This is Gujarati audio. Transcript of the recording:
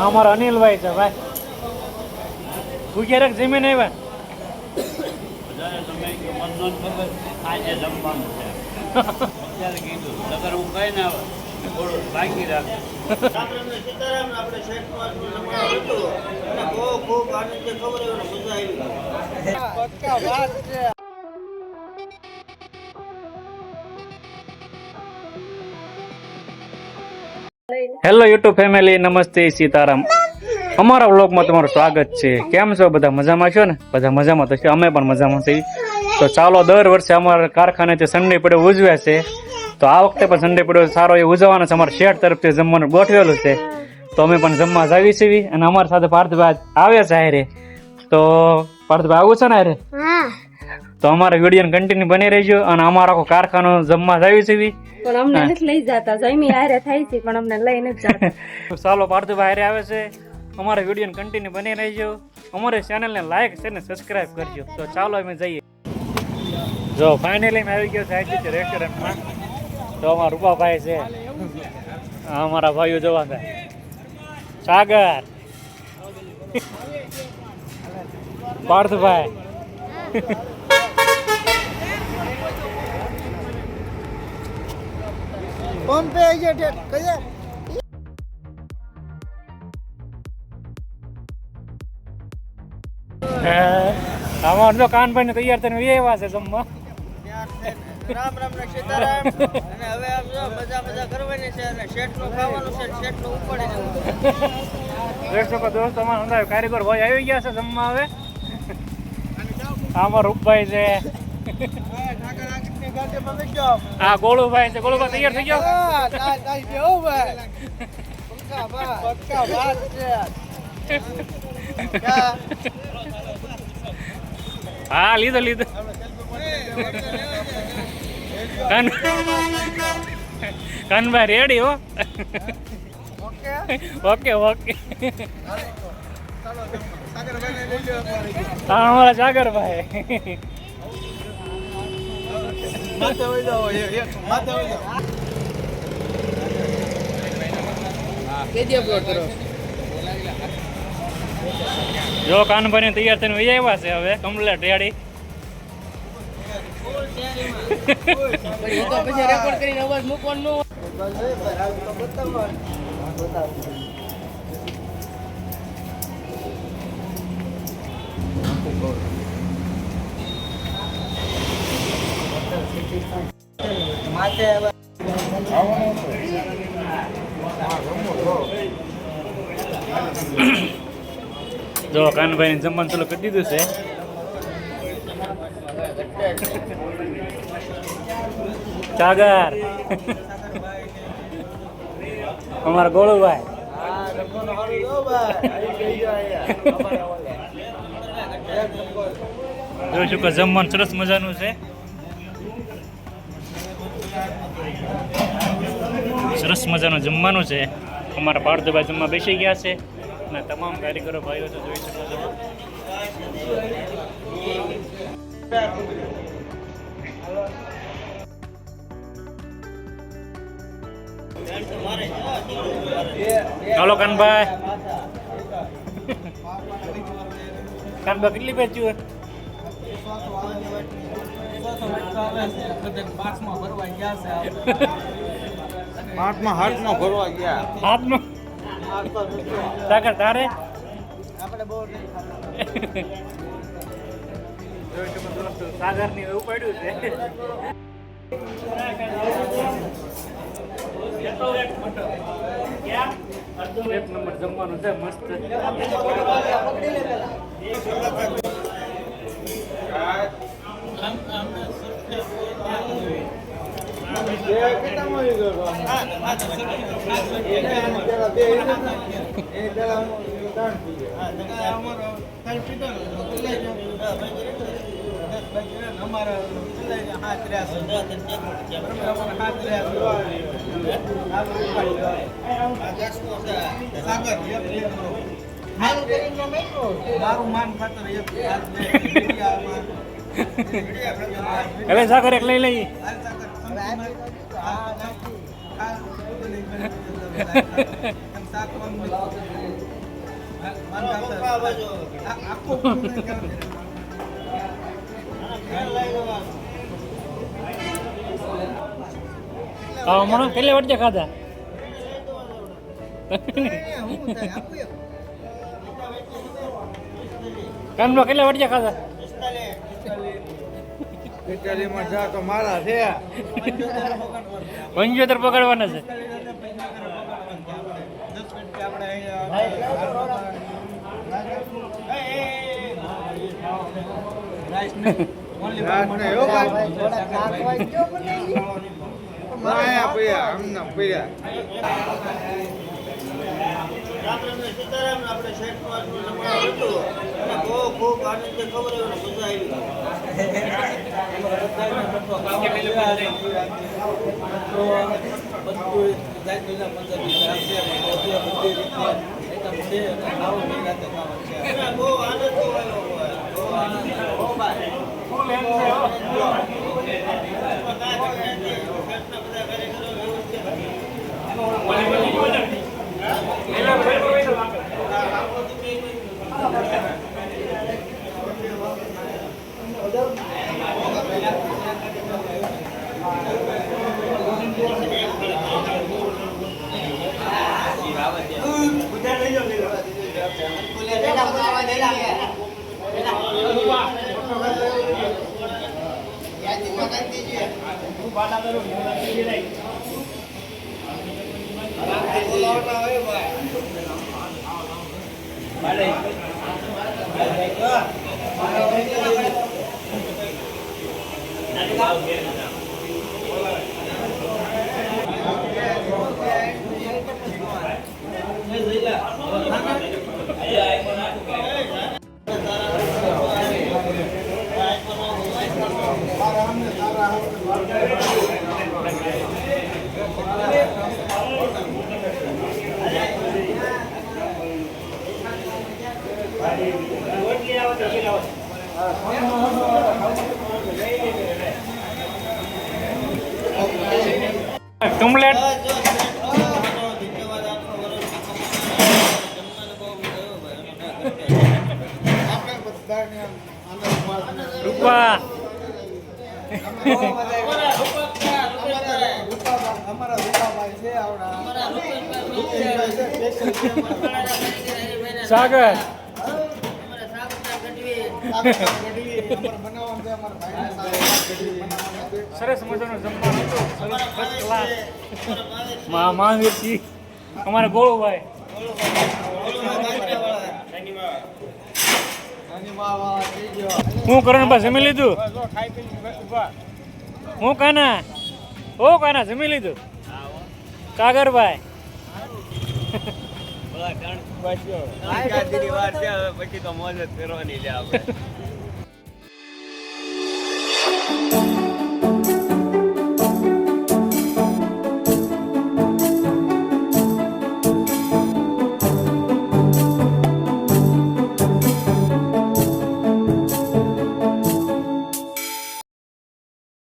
અમારા અનિલભાઈ છે ભાઈ. તું ક્યારેક જમીન આવ્યા બધાને તમે હેલો યુટ્યુબ ફેમિલી નમસ્તે સીતારામ અમારા વ્લોગમાં તમારું સ્વાગત છે. કેમ છો? બધા મજામાં છો ને? બધા મજામાં તો અમે પણ મજામાં છીએ. તો ચાલો, દર વર્ષે અમારા કારખાનેથી સન્ડે પડ્યો ઉજવે છે. તો આ વખતે પણ સન્ડે પડ્યો સારો એ ઉજવવાનો છે. અમારા શેઠ તરફથી જમવાનું ગોઠવેલું છે. તો અમે પણ જમવા જાવી છીએ. અને અમારી સાથે પાર્થભાઈ આવ્યા છે હારે. તો પાર્થભાઈ આવું છે ને હારે? તો અમારા વીડિયો કન્ટિન્યુ બની રહેજો અને અમારો આખો કારખાનો જમવા જાવી. છે પણ અમને નથી લઈ જતા જમી હારે થાય છે પણ અમને લઈ નથી જતા. ચાલો પાર્થુભાઈ હારે આવે છે. અમારા વીડિયો કન્ટિન્યુ બની રહેજો. અમારી ચેનલને લાઈક છે ને સબસ્ક્રાઇબ કરજો. તો ચાલો અમે જઈએ. જો ફાઇનલી મેં આવી ગયો છે રેસ્ટોરન્ટમાં તો અમારા રૂપાભાઈ છે. અમારા ભાઈઓ જોવા હતા સાગર. પાર્થભાઈ પંપે આવી જાય કયા અમાર જો કાનભાઈ ને તૈયાર થઈને વી છે જમવા. રામ રામ ને સીતારામ. અને હવે આમ જો મજા મજા કરવાની છે અને શેઠનું ખાવાનું છે શેઠનું ઉપાડી દેવું દેખશો કે અમારા હમણાં કારીગર ભાઈ આવી ગયા છે જમવા હવે. આમાં રૂપભાઈ છે. આ ગોળુભાઈ છે. ગોળુભાઈ, તૈયાર થઈ ગયો? હા, લીધો લીધો. કાન કાનભાઈ રેડી હો. Okay okay. હા અમારા સાગરભાઈ જો કાનભાઈ તૈયાર થઈને વહી આવ્યા છે હવે કમ્પ્લેટ રેડી જો કાનભાઈ ને જમવાનું ચાલુ કરી દીધું છે. અમારા ગોળુભાઈ. જોઈશું કે જમવાનું સરસ મજાનું છે. સરસ મજાનું જમવાનું છે. અમારા પાર્થભાઈ જમવા બેસી ગયા છે. અને તમામ કારીગરો ભાઈઓ તો જોઈ શકો છો. હાલો કાનભાઈ. કાનભાઈ કેટલી બેચ્યું હાથમાં હાથમાં ભરવા ગયા. હાથમાં સાકર તારે? આપણે બહુ સાગરની એવું પડ્યું છે. એક નંબર જમવાનું છે, મસ્ત. મારું માન ખાતર એક સાગર એક લઈ લઈ હમણાં કેટલે વટે ખાધા? કામનો કેટલા વટે ખાધા? ઇટાલીમાં જા તો મારા છે. પંચોતેર પકડવાના છે. સીતારામ આપણે આટલું નમૂના હતું અને બહુ ખૂબ આનંદ ખબર મજા આવી. બહુ આનંદ આવ્યો. બહુ આનંદ. આવ્યો. કમ્પ્લેટ ધન્યવાદ આપનો વરસ જમવાનું બહુ ગયો ભાઈ રૂપા સાગર. સરસ મજાનું જમવાનું હતું. ફર્સ્ટ ક્લાસ હું કરણભાઈ જમી લીધું? હું કાના? ઓ કાના, જમી લીધું? કાગરભાઈ. પછી તો મોજ જ કરવાની લે આપણે.